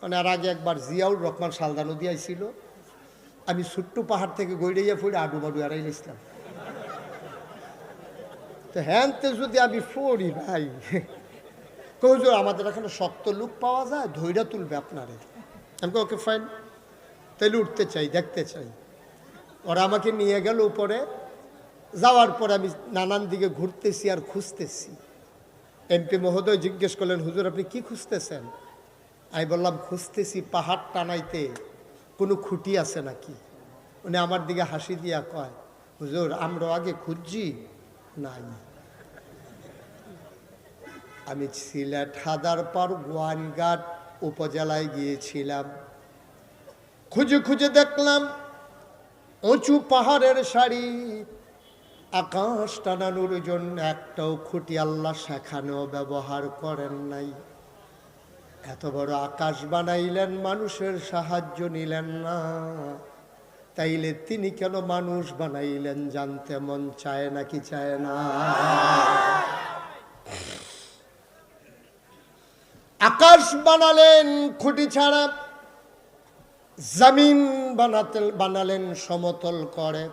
মানে আর আগে একবার জিয়াউর রহমান সালদা নদী আইছিল। আমি ছোট্ট পাহাড় থেকে গৈড়াইয়া ফুড়ে আডু বাডু এড়াই নিছিলাম তো হ্যানতে যদি আমি পড়ি ভাই কৌজোর আমাদের এখানে শক্ত লুক পাওয়া যায় ধৈর্য তুলবে আপনারে। আমি ওকে ফাইন তাইলে উঠতে চাই, দেখতে চাই। ওরা আমাকে নিয়ে গেল উপরে, যাওয়ার পর আমি নানান দিকে ঘুরতেছি আর খুঁজতেছি। এমপি মহোদয় জিজ্ঞেস করলেন, হুজুর, আপনি কি খুঁজতেছেন? আমি বললাম, খুঁজতেছি পাহাড় টানাইতে, কোনো খুঁটি আছে নাকি? উনি আমার দিকে হাসি দিয়া কয়, হুজুর, আমরা আগে খুঁজছি? নাই। আমি সিলেট হাদারপাড় গোয়ানঘাট উপজেলায় গিয়েছিলাম। খুঁজে খুঁজে দেখলাম, উঁচু পাহাড়ের শাড়ি আকাশ টানানোর জন্য একটাও খুঁটি আল্লাহ সেখানেও ব্যবহার করেন নাই। এত বড় আকাশ বানাইলেন, মানুষের সাহায্য নিলেন না। তাইলে তিনি কেন মানুষ বানাইলেন, জানতে মন চায় নাকি চায় না? আকাশ বানালেন, খুঁটি ছাড়া জমিন বানাতে, বানালেন, সমতল করে।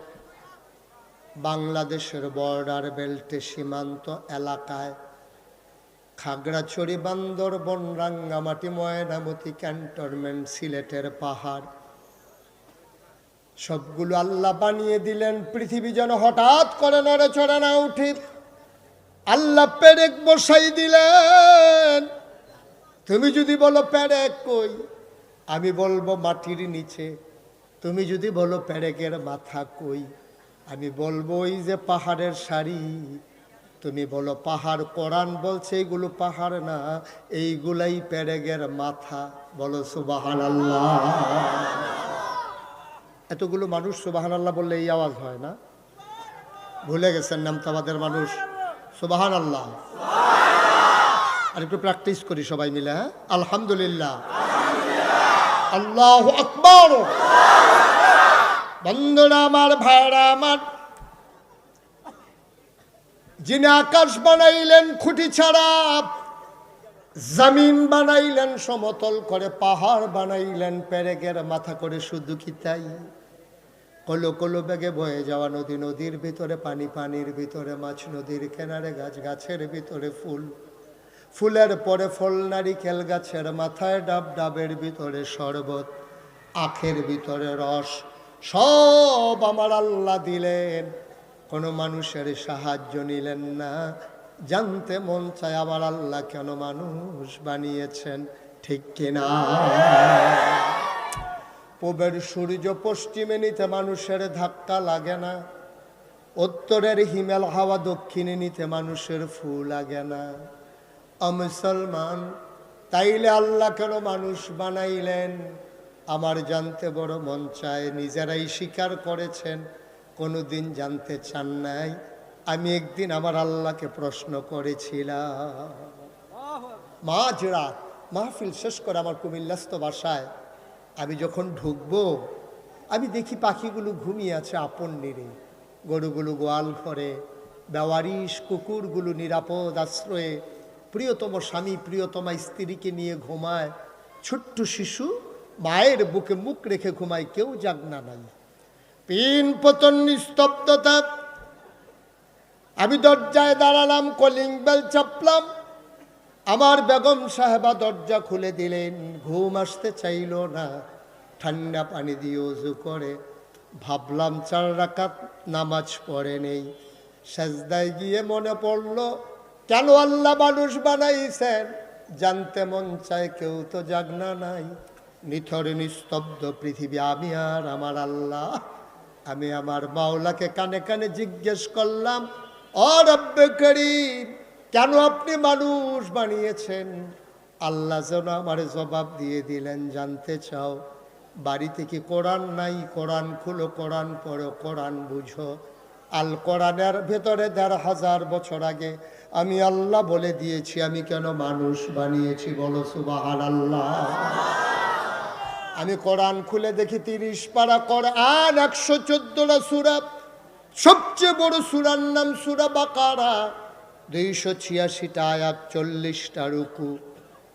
বাংলাদেশের বর্ডার বেল্টে সীমান্ত এলাকায় খাগড়াছড়ি বান্দরবন রাঙ্গামাটি ময়নামতি, ক্যান্টনমেন্ট, সিলেটের পাহাড়। সবগুলো আল্লাহ বানিয়ে দিলেন, পৃথিবী যেন হঠাৎ করে নড়ে চড়ে না উঠে। আল্লাহ পেরেক বসাই দিলেন। তুমি যদি বলো প্যারেক কই? আমি বলব মাটির নিচে। তুমি যদি বলো প্যারেকের মাথা কই? আমি বলব ওই যে পাহাড়ের শাড়ি তুমি বলো, পাহাড়, কোরআন বলছে এইগুলো পাহাড় না, এইগুলাই প্যারেগের মাথা। বলো সুবাহান আল্লাহ এতগুলো মানুষ সুবাহান আল্লাহ বললে এই আওয়াজ হয় না? ভুলে গেছেন নামতাবাদের মানুষ? সুবাহান আল্লাহ আর একটু প্র্যাকটিস করি সবাই মিলে হ্যাঁ? আলহামদুলিল্লাহ। আল্লাহ আকবর। বন্ধুরা আমার ভাইরা আমার যিনি আকাশ বানাইলেন খুঁটি ছাড়া, জমিন বানাইলেন, সমতল করে পাহাড় বানাইলেন, পেরেকের মাথা করে শুধু কি তাই? কলো কলো বেগে বয়ে যাওয়া নদী, নদীর ভিতরে পানি, পানির ভিতরে মাছ, নদীর কেনারে গাছ, গাছের ভিতরে ফুল। ফুলের পরে ফল নারিকেল গাছের মাথায় ডাব, ডাবের ভিতরে শরবত, আখের ভিতরে রস। সব আমার আল্লাহ দিলেন। কোনো মানুষের সাহায্য নিলেন না। জানতে মন চায় আবার আল্লাহ কেন মানুষ বানিয়েছেন, ঠিক কিনা? পূবের সূর্য পশ্চিমে নিতে মানুষের ধাক্কা লাগে না। উত্তরের হিমেল হাওয়া দক্ষিণে নিতে মানুষের ফু লাগে না। মুসলমান, তাইলে আল্লাহ কেন মানুষ বানাইলেন? আমার জানতে বড় মন চায়, নিজেরাই স্বীকার করেছেন। কোনোদিন জানতে চান নাই। আমি একদিন আমার আল্লাহকে প্রশ্ন করেছিলাম। মাঝ রাত মাহফিল শেষ করে আমার কুমিল্লাস্ত বাসায় আমি যখন ঢুকবো, আমি দেখি পাখিগুলো ঘুমিয়ে আছে আপন নিরে। গরুগুলো গোয়াল ঘরে, বেওয়ারিশ কুকুরগুলো নিরাপদ আশ্রয়ে, প্রিয়তম স্বামী প্রিয়তমা স্ত্রীকে নিয়ে ঘুমায়। ছোট্ট শিশু মায়ের বুকে মুখ রেখে ঘুমায়, কেউ জাগনা নাই। পিন পতন নিস্তব্ধতা। আমি দরজায় দাঁড়ালাম, কলিং বেল চাপলাম। আমার বেগম সাহেবা দরজা খুলে দিলেন। ঘুম আসতে চাইল না। ঠান্ডা পানি দিয়ে উজু করে। ভাবলাম চার রাকাত নামাজ পড়ে নেই। সেজদায় গিয়ে মনে পড়ল, কেন আল্লাহ মানুষ বানাইছেন? জানতে মন চায়, কেউ তো জাগনা নাই। নিথর নিস্তব্ধ পৃথিবী, আমি আর আমার আল্লাহ। আমি আমার মাওলাকে কানে কানে জিজ্ঞেস করলাম ও রব্বে করিম, কেন আপনি মানুষ বানিয়েছেন? আল্লাহ যেন আমার জবাব দিয়ে দিলেন, জানতে চাও, বাড়িতে কি কোরআন নাই? কোরআন খুলো, কোরআন পড়ো, কোরআন বুঝো। আল কোরআনের ভেতরে দেড় হাজার বছর আগে আমি আল্লাহ বলে দিয়েছি, আমি কেন মানুষ বানিয়েছি? বলো সুবাহান আল্লাহ আমি কোরআন খুলে দেখি তিরিশ পারা কোরআন, একশো চোদ্দটা সুরা, সবচেয়ে বড় সুরার নাম সুরা বাকারা, দুইশো ছিয়াশিটা আয়াত, চল্লিশটা রুকু।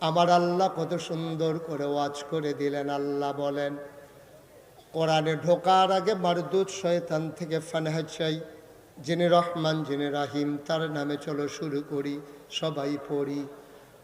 আমার আল্লাহ কত সুন্দর করে ওয়াজ করে দিলেন, আল্লাহ বলেন, কোরআনে ঢোকার আগে মারদুদ শয়তান থেকে ফানহা চাই, যিনি রহমান, যিনি রাহিম, তার নামে চলো শুরু করি, সবাই পড়ি।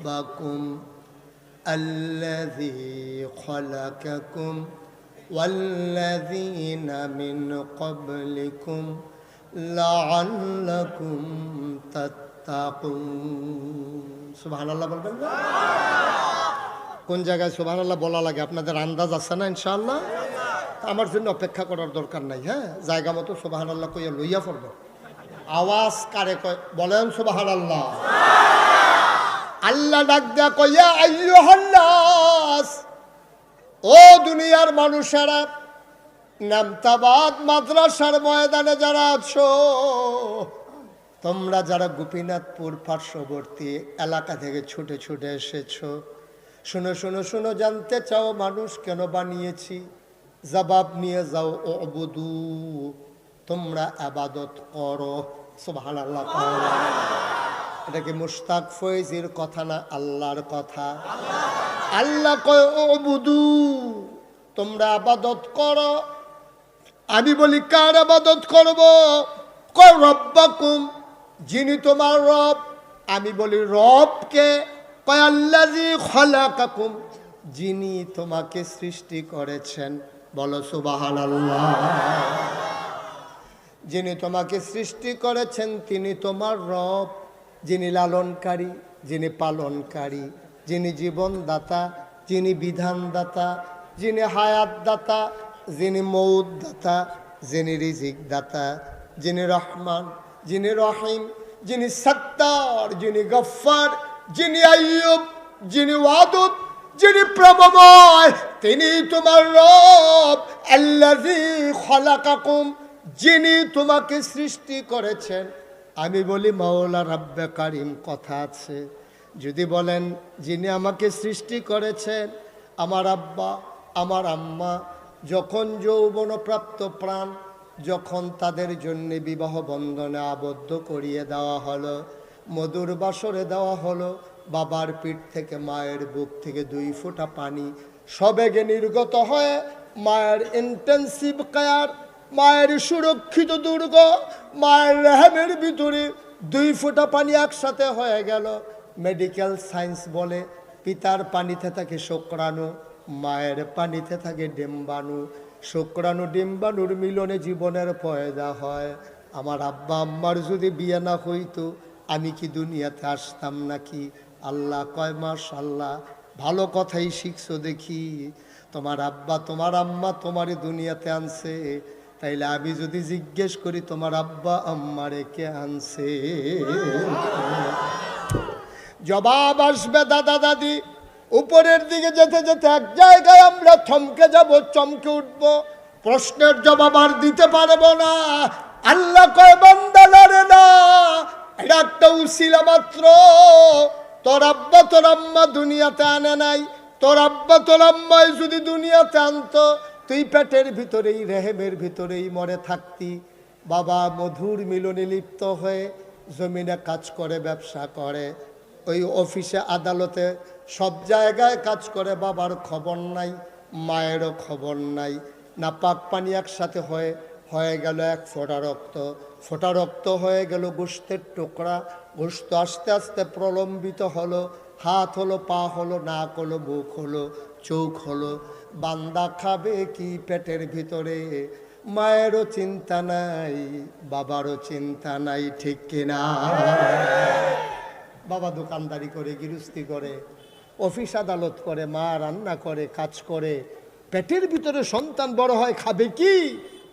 ربكم الذي خلقكم والذين من قبلكم لعلكم تتقون سبحان الله বলবেন না? কোন জায়গায় সুবহান আল্লাহ বলা লাগে আপনাদের আন্দাজ আছে না ইনশাআল্লাহ আমার জন্য অপেক্ষা করার দরকার নাই হ্যাঁ জায়গা মতো সুবাহান আল্লাহ কইয়া লইয়া পড়বে আওয়াজ কারে কয় বলেন সুবাহান আল্লাহ আল্লাহ ডাক দেয়া কইয়া, আইয়ুহান্নাস, ও দুনিয়ার মানুষেরা, নামতাবাদ মাদ্রাসার ময়দানে যারা আছো, তোমরা যারা গোপীনাথপুর পার্শ্ববর্তী এলাকা থেকে ছুটে ছুটে এসেছ, শুনো শুনো শুনো, জানতে চাও মানুষ কেন বানিয়েছি? জবাব নিয়ে যাও অবধু তোমরা আবাদত করো। আল্লাহ এটা কি মুশতাক ফয়েজির কথা না আল্লাহর কথা? আল্লাহ কয় তোমরা আবাদত করো। আমি বলি, কার আবাদত করব? কয়, রব্বাকুম, যিনি তোমার রব। আমি বলি, রবকে? কয় আল্লাজি খলাকাকুম, যিনি তোমাকে সৃষ্টি করেছেন। বলো সুবাহান যিনি তোমাকে সৃষ্টি করেছেন, তিনি তোমার রব। যিনি লালনকারী, যিনি পালনকারী, যিনি জীবনদাতা, যিনি বিধানদাতা, যিনি হায়াতদাতা, যিনি মৌদ দাতা যিনি রিজিক দাতা যিনি রহমান, যিনি রহিম, যিনি সত্তার, যিনি গফ্ফার, যিনি আইয়ুব, যিনি ওয়াদুদ, যিনি প্রভময় তিনি তোমার রব খলাকাকুম, যিনি তোমাকে সৃষ্টি করেছেন। আমি বলি, মাওলা রাব্বে কারিম, কথা আছে। যদি বলেন, যিনি আমাকে সৃষ্টি করেছেন, আমার আব্বা, আমার আম্মা, যখন যৌবনপ্রাপ্ত প্রাণ, যখন তাদের জন্যে বিবাহ বন্ধনে আবদ্ধ করিয়ে দেওয়া হলো, মধুর বাসরে দেওয়া হলো, বাবার পিঠ থেকে মায়ের বুক থেকে দুই ফোঁটা পানি, সবেগে নির্গত হয়ে মায়ের ইন্টেন্সিভ কেয়ার মায়ের সুরক্ষিত দুর্গ, মায়ের রেহেমের ভিতরে দুই ফোঁটা পানি একসাথে হয়ে গেল। মেডিকেল সায়েন্স বলে, পিতার পানিতে থাকে শুক্রাণু, মায়ের পানিতে থাকে ডিম্বাণু। শুক্রাণু, ডিম্বাণুর মিলনে জীবনের পয়দা হয়। আমার আব্বা, আম্মার যদি বিয়ে না হইতো, আমি কি দুনিয়াতে আসতাম নাকি? আল্লাহ কয় মাস আল্লাহ ভালো কথাই শিখছো দেখি। তোমার আব্বা, তোমার আম্মা তোমারই দুনিয়াতে আনছে। তাইলে আমি যদি জিজ্ঞেস করি, তোমার আব্বা আম্মারে কে আনছে? জবাব আসবে, দাদা, দাদি, উপরের দিকে যেতে যেতে এক জায়গায় আমরা থমকে যাব, চমকে উঠব। প্রশ্নের জবাব আর দিতে পারব না। আল্লাহ কয়, বান্দা লড়ে না। এটা একটা উসিলা মাত্র। তোর আব্বা, তোর আম্মা দুনিয়াতে আনে নাই। তোর আব্বা, তোর আম্মাই যদি দুনিয়াতে আনতো তুই পেটের ভিতরেই, রেহেমের ভিতরেই মরে থাকতি। বাবা মধুর মিলনে লিপ্ত হয়ে জমিনে কাজ করে, ব্যবসা করে। ওই অফিসে আদালতে সব জায়গায় কাজ করে, বাবার খবর নাই, মায়েরও খবর নাই। না পাক পানি একসাথে হয়ে হয়ে গেল এক ফোটা রক্ত। ফোঁটা রক্ত হয়ে গেল গোস্তের টুকরা। গোস্ত আস্তে আস্তে প্রলম্বিত হলো। হাত হলো, পা হলো, নাক হলো, মুখ হলো, চোখ হলো। বান্দা খাবে কি পেটের ভিতরে? মায়েরও চিন্তা নাই, বাবারও চিন্তা নাই, ঠিক কিনা? বাবা দোকানদারি করে, গৃহস্থী করে, অফিস আদালত করে, মা রান্না করে, কাজ করে, পেটের ভিতরে সন্তান বড় হয়, খাবে কি?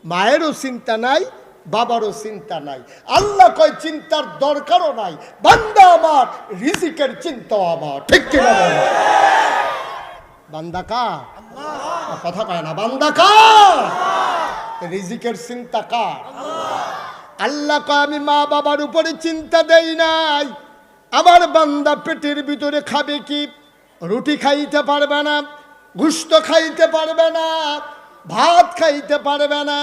মায়েরও চিন্তা নাই, বাবারও চিন্তা নাই। আল্লাহ কয়, চিন্তার দরকারও নাই। বান্দা আমার, রিজিকের চিন্তাও আমার। ঠিক কিনা বান্দা কার? কথা কয় না, বান্দা কার। চিন্তা কার। আল্লাহ কয়, আমি মা বাবার উপরে চিন্তা দেই নাই। আমার বান্দা পেটের ভিতরে খাবে কি? রুটি খাইতে পারবে না, গুস্ত খাইতে পারবে না, ভাত খাইতে পারবে না।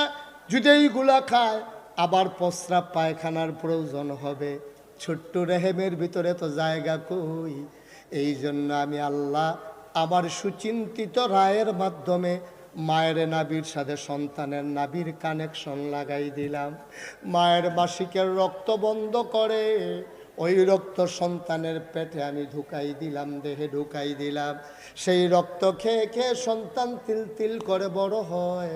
যদি এইগুলা খায়, আবার প্রস্রাব পায়খানার প্রয়োজন হবে। ছোট্ট রেহেমের ভিতরে তো জায়গা কই? এই জন্য আমি আল্লাহ আমার সুচিন্তিত রায়ের মাধ্যমে মায়ের নাবির সাথে সন্তানের নাবির কানেকশন লাগাই দিলাম। মায়ের মাসিকের রক্ত বন্ধ করে ওই রক্ত সন্তানের পেটে আমি ঢুকাই দিলাম, দেহে ঢুকাই দিলাম। সেই রক্ত খেয়ে খেয়ে সন্তান তিল তিল করে বড় হয়।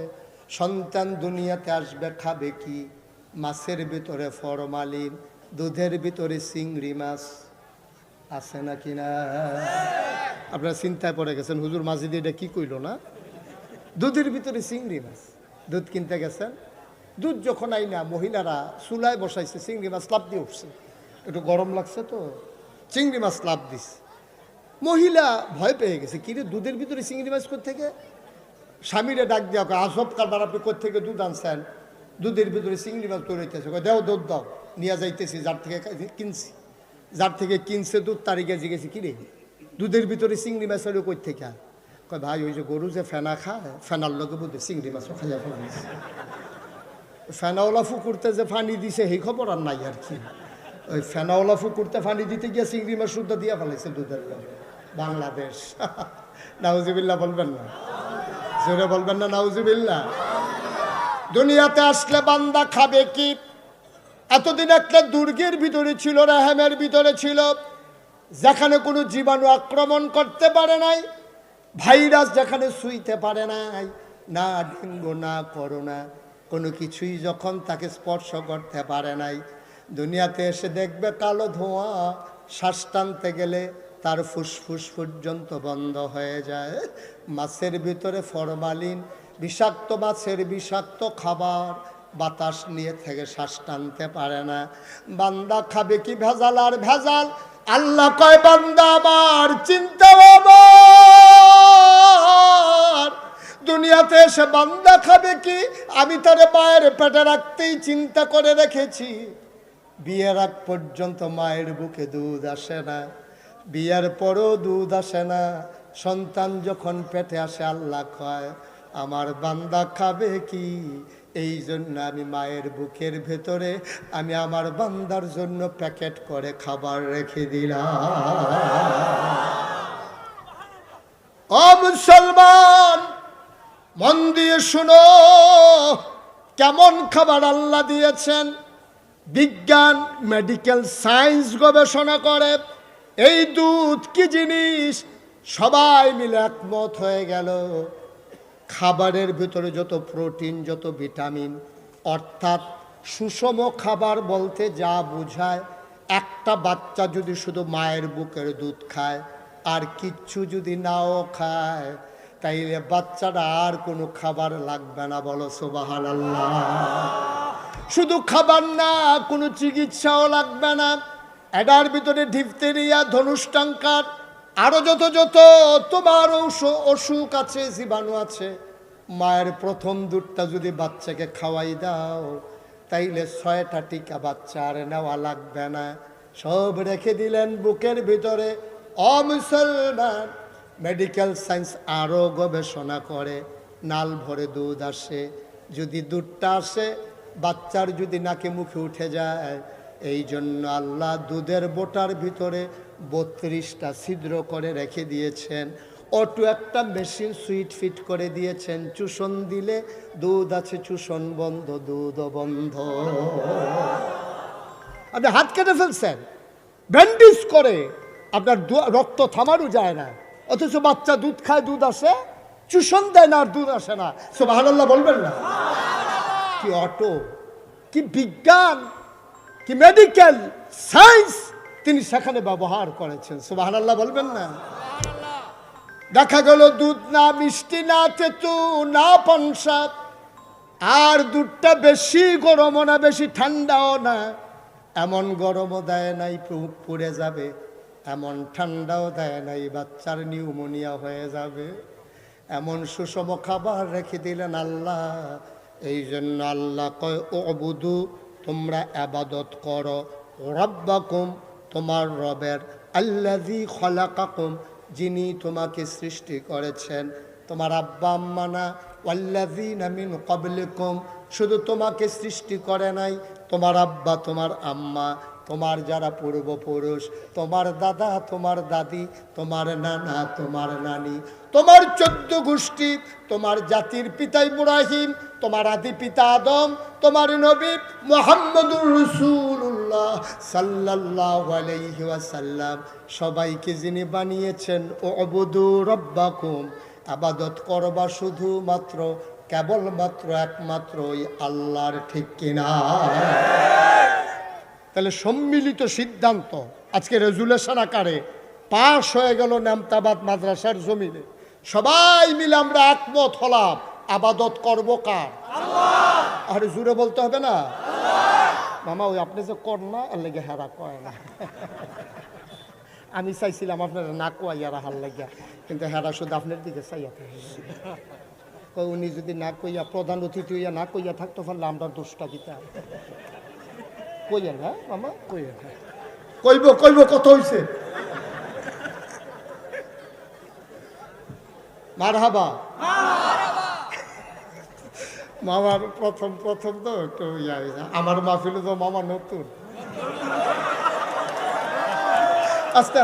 সন্তান দুনিয়াতে আসবে, খাবে কি? মাছের ভিতরে ফরমালিন, দুধের ভিতরে চিংড়ি মাছ আছে নাকি না? আপনারা চিন্তায় পড়ে গেছেন, হুজুর মাঝিদি এটা কী কইল না? দুধের ভিতরে চিংড়ি মাছ, দুধ কিনতে গেছেন, দুধ যখন আই না মহিলারা চুলায় বসাইছে, চিংড়ি মাছ লাভ দিয়ে উঠছে। একটু গরম লাগছে তো, চিংড়ি মাছ লাভ দিছে। মহিলা ভয় পেয়ে গেছে কিরে দুধের ভিতরে চিংড়ি মাছ থেকে স্বামীরে ডাক দেওয়া কয় আসব কারবার আপনি থেকে দুধ আনছেন? দুধের ভিতরে চিংড়ি মাছ তৈরিতেছে দেও দুধ দাও, নিয়ে যাইতেছি, যার থেকে কিনছি। যার থেকে কিনছে, দুধ তারিখে জিগেছি কিরে দুধের ভিতরে চিংড়ি মাছ কই থেকে? কয়, ভাই, ওই যে গরু যে ফেনা খায়, ফেনার লগে বুঝে চিংড়ি মাছও খাইয়া ফেলাইছে ফেনাওয়ালা ফুকুরতে যে পানি দিছে, সেই খবর আর নাই আর কি। ওই ফেনাওয়ালা ফুকুরতে পানি দিতে গিয়ে চিংড়ি মাছ শুদ্ধ দিয়া ফেলাইছে দুধের লগে। বাংলাদেশ। নাউজিবিল্লা বলবেন না। জোরে বলবেন না নাউজিবিল্লা দুনিয়াতে আসলে বান্দা খাবে কি? এতদিন একটা দুর্গের ভিতরে ছিল, রেহেমের ভিতরে ছিল। যেখানে কোনো জীবাণু আক্রমণ করতে পারে নাই, ভাইরাস যেখানে শুইতে পারে নাই, না ডেঙ্গু, না করোনা, কোনো কিছুই যখন তাকে স্পর্শ করতে পারে নাই। দুনিয়াতে এসে দেখবে কালো ধোঁয়া, শ্বাস টানতে গেলে তার ফুসফুস পর্যন্ত বন্ধ হয়ে যায়। মাছের ভিতরে ফরমালিন, বিষাক্ত মাছের বিষাক্ত খাবার, বাতাস নিয়ে থেকে শ্বাস টানতে পারে না। বান্দা খাবে কি ভেজাল আর ভেজাল? আল্লাহ কয়, বান্দা আমার, চিন্তা আমার। দুনিয়াতে এসে বান্দা খাবে কি? আমি তারে মায়ের পেটে রাখতেই চিন্তা করে রেখেছি। বিয়ের আগ পর্যন্ত মায়ের বুকে দুধ আসে না। বিয়ের পরও দুধ আসে না। সন্তান যখন পেটে আসে, আল্লাহ কয়, আমার বান্দা খাবে কি? এই জন্য আমি মায়ের বুকের ভেতরে আমি আমার বান্দার জন্য প্যাকেট করে খাবার রেখে দিলাম। ও মন দিয়ে শুনো, কেমন খাবার আল্লাহ দিয়েছেন? বিজ্ঞান, মেডিকেল সায়েন্স গবেষণা করে। এই দুধ কি জিনিস? সবাই মিলে একমত হয়ে গেল। খাবারের ভিতরে যত প্রোটিন, যত ভিটামিন, অর্থাৎ সুষম খাবার বলতে যা বোঝায়, একটা বাচ্চা যদি শুধু মায়ের বুকের দুধ খায়, আর কিচ্ছু যদি নাও খায়, তাইলে বাচ্চাটা আর কোনো খাবার লাগবে না বলো সোবাহান আল্লাহ শুধু খাবার না, কোনো চিকিৎসাও লাগবে না। এটার ভিতরে ডিপতেরিয়া ধনুষ্টাঙ্কার আরও যত যত তোমার অসুখ আছে, জীবাণু আছে, মায়ের প্রথম দুধটা যদি বাচ্চাকে খাওয়াই দাও, তাইলে ছয়টা টিকা বাচ্চা আর নেওয়া লাগবে না। সব রেখে দিলেন বুকের ভিতরে। অমুসলমান মেডিকেল সায়েন্স আরও গবেষণা করে, নাল ভরে দুধ আসে। যদি দুধটা আসে, বাচ্চার যদি নাকে মুখে উঠে যায় এই জন্য আল্লাহ দুধের বোটার ভিতরে বত্রিশটা ছিদ্র করে রেখে দিয়েছেন। অটো একটা মেশিন সুইট ফিট করে দিয়েছেন। চুষণ দিলে দুধ আছে, চুষণ বন্ধ, দুধ বন্ধ। আপনি হাত কেটে ফেলছেন। ব্যান্ডেজ করে আপনার রক্ত থামারও যায় না। অথচ বাচ্চা দুধ খায়, দুধ আসে, চুষণ দেয় না আর দুধ আসে না। সো ভালো বলবেন না। কি অটো, কি বিজ্ঞান, কি মেডিকেল সায়েন্স তিনি সেখানে ব্যবহার করেছেন। সুবাহ আল্লাহ বলবেন না? দেখা গেল দুধ না মিষ্টি না তেতু না পনসা আর দুধটা বেশি গরমও না বেশি ঠান্ডাও না। এমন গরমও দেয় নাই পুড়ে যাবে। এমন ঠান্ডাও দেয় নাই বাচ্চার নিউমোনিয়া হয়ে যাবে। এমন সুষম খাবার রেখে দিলেন আল্লাহ। এই জন্য আল্লাহ কয় ও অবুদু তোমরা আবাদত করো। রব্বাকুম তোমার রবের আল্লাজি খলাকাকুম, যিনি তোমাকে সৃষ্টি করেছেন। তোমার আব্বা, আম্মা না ওয়াল্লাজি নামিন কবলিকুম শুধু তোমাকে সৃষ্টি করে নাই, তোমার আব্বা, তোমার আম্মা, তোমার যারা পূর্বপুরুষ, তোমার দাদা, তোমার দাদি, তোমার নানা, তোমার নানি, তোমার চোদ্দ গোষ্ঠী, তোমার জাতির পিতা ইব্রাহিম, তোমার আদি পিতা আদম, তোমার নবী মোহাম্মদুর রসুল্লাহ সাল্লাহ ওয়াসাল্লাম সবাইকে যিনি বানিয়েছেন ও অবধু রব্বাকুম আবাদত করবা শুধুমাত্র, কেবলমাত্র একমাত্র ওই আল্লাহর ঠিক কিনা তাহলে সম্মিলিত সিদ্ধান্ত, আজকে রেজুলেশন আকারে পাশ হয়ে গেল নামতাবাদ মাদ্রাসার জমিনে। সবাই মিলে আমরা একমত হলাম, আবাদত করব কার? আরে জুড়ে বলতে হবে না? মামা ওই আপনি যে কর না আর লেগে হেরা কয় না। আমি চাইছিলাম আপনারা না কইয়ারা হাল লাগিয়া কিন্তু হেরা শুধু আপনার দিকে চাইয়া থাকে। উনি যদি না কইয়া প্রধান অতিথি হইয়া না কইয়া থাকতো পারলে আমরা দোষটা দিতাম। কইয়েন হ্যাঁ মামা? কইয়েন হ্যাঁ। কইব কইব কত হইছে? মার হাবা মামার প্রথম প্রথম তো একটু ইয়া হয়েছে। আমার মাহফিল তো মামা নতুন। আস্তে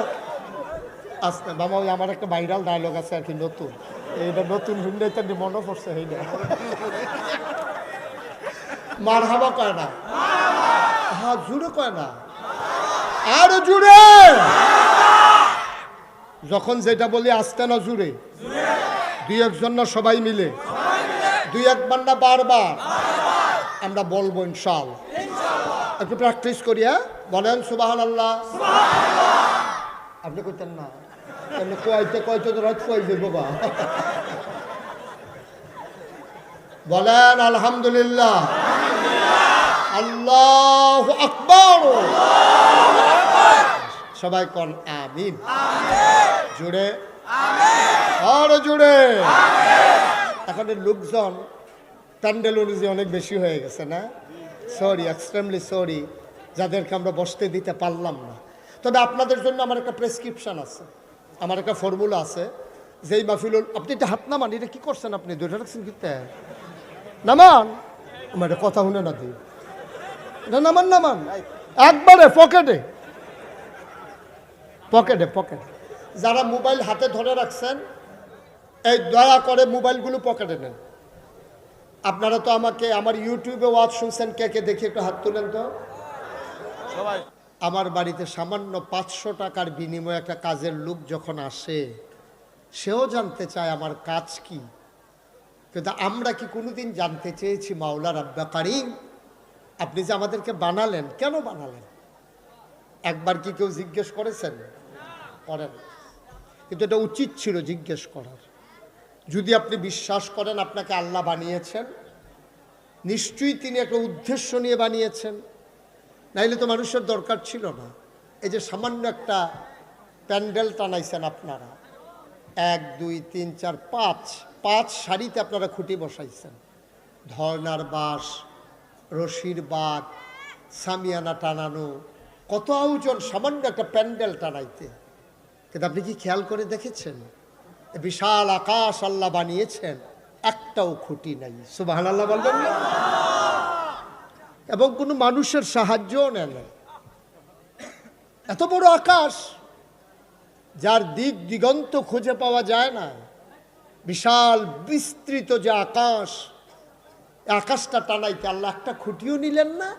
আস্তে, মামা ওই আমার একটা ভাইরাল ডায়লগ আছে আর কি, নতুন। এইটা নতুন শুনলে তো মনে পড়ছে এইটা মার হাবা কয় না? হ্যাঁ জুড়ে কয় না? আরও জুড়ে! যখন যেটা বলি, আসতে না জুড়ে? দুই একজন না সবাই মিলে? দুই একবার না বারবার? আমরা বলব ইনশাল একটু প্র্যাকটিস করি হ্যাঁ? বলেন সুবাহান আল্লাহ আপনি কইতেন না। কয়তে কয়তে তো রাত কয় যে বাবা। বলেন আলহামদুলিল্লাহ। আল্লাহ আকবর। সবাই কন আমিন। জুড়ে। আর জুড়ে। এখন লোকজন প্যান্ডেল অনুযায়ী অনেক বেশি হয়ে গেছে, না? সরি এক্সট্রিমলি সরি যাদেরকে আমরা বসতে দিতে পারলাম না। তবে আপনাদের জন্য আমার একটা প্রেসক্রিপশন আছে। আমার একটা ফর্মুলা আছে। যেই মাহফিলুল, আপনি এটা হাত নামান, এটা কী করছেন আপনি? দুইটা রাখছেন কিতে নামান? আমার কথা শুনে না দিই এটা নামান নামান। একবারে পকেটে। পকেটে পকেটে। যারা মোবাইল হাতে ধরে রাখছেন এই দয়া করে মোবাইলগুলো পকেটে নেন। আপনারা তো আমাকে আমার ইউটিউবে ওয়াজ শুনছেন কে কে দেখি একটু হাত তুলেন তো। সবাই। আমার বাড়িতে সামান্য পাঁচশো টাকার বিনিময়ে একটা কাজের লোক যখন আসে সেও জানতে চায় আমার কাজ কি। কিন্তু আমরা কি কোনোদিন জানতে চেয়েছি মাওলা রাব্বা কারিম আপনি যে আমাদেরকে বানালেন কেন বানালেন? একবার কি কেউ জিজ্ঞেস করেছেন? করেন। কিন্তু এটা উচিত ছিল জিজ্ঞেস করার। যদি আপনি বিশ্বাস করেন আপনাকে আল্লাহ বানিয়েছেন, নিশ্চয়ই তিনি একটা উদ্দেশ্য নিয়ে বানিয়েছেন। নাইলে তো মানুষের দরকার ছিল না। এই যে সামান্য একটা প্যান্ডেল টানাইছেন আপনারা। এক, দুই, তিন, চার, পাঁচ। পাঁচ সারিতে আপনারা খুঁটি বসাইছেন। ধর্নার বাস রশির বাঘ সামিয়ানা টানানো, কত আয়োজন সামান্য একটা প্যান্ডেল টানাইতে। কিন্তু আপনি কি খেয়াল করে দেখেছেন? বিশাল আকাশ আল্লাহ বানিয়েছেন, একটাও খুঁটি নাই। সুবাহ আল্লাহ বলবেন না? এবং কোনো মানুষের সাহায্যও নেন এত বড় আকাশ, যার দিক দিগন্ত খুঁজে পাওয়া যায় না। বিশাল বিস্তৃত যে আকাশ, আকাশটা টানাইতে আল্লাহ একটা খুঁটিও নিলেন না,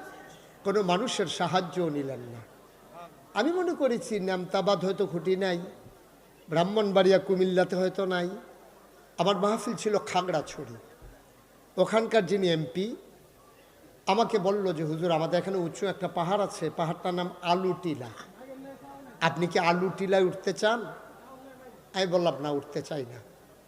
কোনো মানুষের সাহায্যও নিলেন না। আমি মনে করেছি, নামতাবাদ হয়তো খুঁটি নাই। ব্রাহ্মণবাড়িয়া কুমিল্লাতে হয়তো নাই। আমার মাহফিল ছিল খাগড়াছড়ি। ওখানকার যিনি এমপি, আমাকে বলল যে, হুজুর, আমাদের এখানে উঁচু একটা পাহাড় আছে, পাহাড়টার নাম আলু টিলা আপনি কি আলু টিলায় উঠতে চান? আমি বললাম, না, উঠতে চাই না।